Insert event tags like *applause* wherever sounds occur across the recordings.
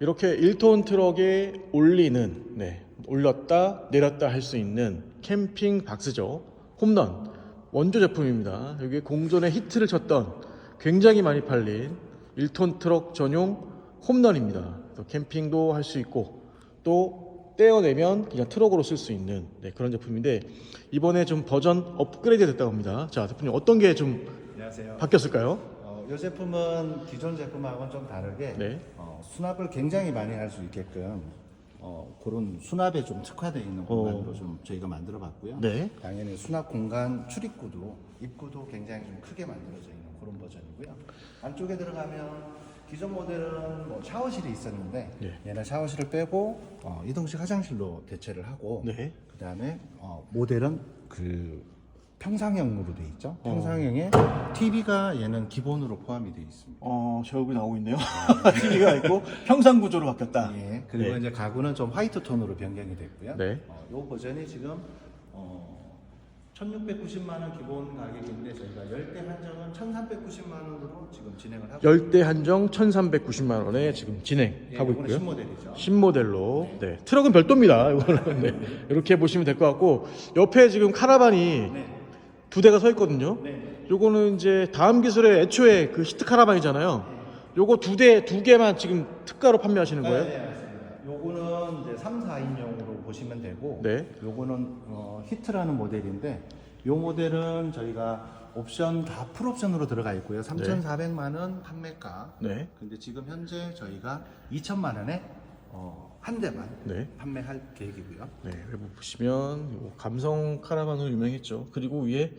이렇게 1톤 트럭에 올리는 네, 올렸다 내렸다 할 수 있는 캠핑 박스죠. 홈런 원조 제품입니다. 여기 공전에 히트를 쳤던 굉장히 많이 팔린 1톤 트럭 전용 홈런입니다. 또 캠핑도 할 수 있고 또 떼어내면 그냥 트럭으로 쓸 수 있는 네, 그런 제품인데 이번에 좀 버전 업그레이드 됐다고 합니다. 자 대표님 어떤 게 좀. 바뀌었을까요? 어, 이 제품은 기존 제품하고는 좀 다르게 네. 어, 수납을 굉장히 많이 할 수 있게끔 어, 그런 수납에 좀 특화되어 있는 공간으로 좀 저희가 만들어 봤고요. 네. 당연히 수납 공간 출입구도 입구도 굉장히 좀 크게 만들어져 있는 그런 버전이고요. 안쪽에 들어가면 기존 모델은 뭐 샤워실이 있었는데 네. 얘는 샤워실을 빼고 어, 이동식 화장실로 대체를 하고 네. 그다음에 어, 모델은 그 평상형으로 돼 있죠. 어. 평상형에 TV가 얘는 기본으로 포함이 되어 있습니다. 어, 저 여기 나오고 있네요. *laughs* TV가 있고 평상 구조로 바뀌었다. 예. 그리고 네. 이제 가구는 좀 화이트 톤으로 변경이 됐고요. 네. 어, 이 버전이 지금 어, 1,690만 원 기본 가격인데 저희가 열대 한정은 1,390만 원으로 지금 진행을 하고 열대 한정 1,390만 원에 지금 진행하고 예, 이거는 있고요. 신모델이죠. 신모델로. 네. 트럭은 별도입니다. *laughs* 이거는 네. 이렇게 보시면 될 것 같고 옆에 지금 카라반이 네. 두 대가 서 있거든요. 네. 요거는 이제 다음 기술의 애초에 그 히트 카라반이잖아요. 요거 두 대, 두 개만 지금 특가로 판매하시는 거예요? 네, 맞습니다. 요거는 이제 3, 4인용으로 보시면 되고 네. 요거는 어, 히트라는 모델인데 요 모델은 저희가 옵션 다 풀옵션으로 들어가 있고요. 3,400만 원 판매가. 네. 근데 지금 현재 저희가 2천만 원에 어, 한 대만 네. 판매할 계획이고요. 네, 외부 보시면 요 감성 카라반으로 유명했죠. 그리고 위에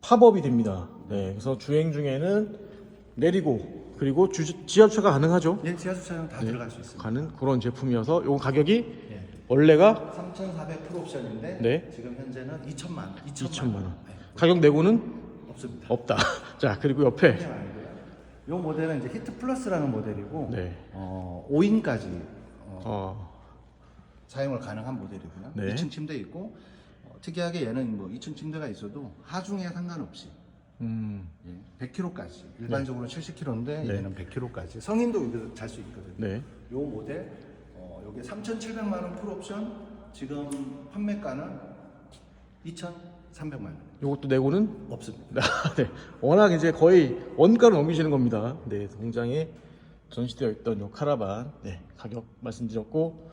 팝업이 됩니다. 네, 그래서 주행 중에는 내리고 그리고 주, 지하주차가 가능하죠. 예, 지하 주차장 다 들어갈 수 있습니다. 가는 그런 제품이어서 요 가격이 예. 원래가 3,400 풀옵션인데 네. 지금 현재는 2천만 원. 2천만, 2천만 원. 네, 가격 내고는 없습니다. 없다. *laughs* 자, 그리고 옆에 그냥 아니고요. 요 모델은 이제 히트 플러스라는 모델이고 네. 어, 5인까지 어, 어, 사용을 가능한 모델이고요. 네. 2층 침대 있고 어, 특이하게 얘는 뭐 2층 침대가 있어도 하중에 상관없이 음, 예, 100kg까지 일반적으로 70kg인데 네. 얘는 100kg까지 성인도 여기서 잘 수 있거든요. 네. 요 모델 어, 여기 3,700만 원 풀옵션 지금 판매가는 2,300만 원 요것도 내고는 없습니다. *laughs* 네, 워낙 이제 거의 원가로 넘기시는 겁니다. 네, 공장에 전시되어 있던 요 카라반 네, 가격 말씀드렸고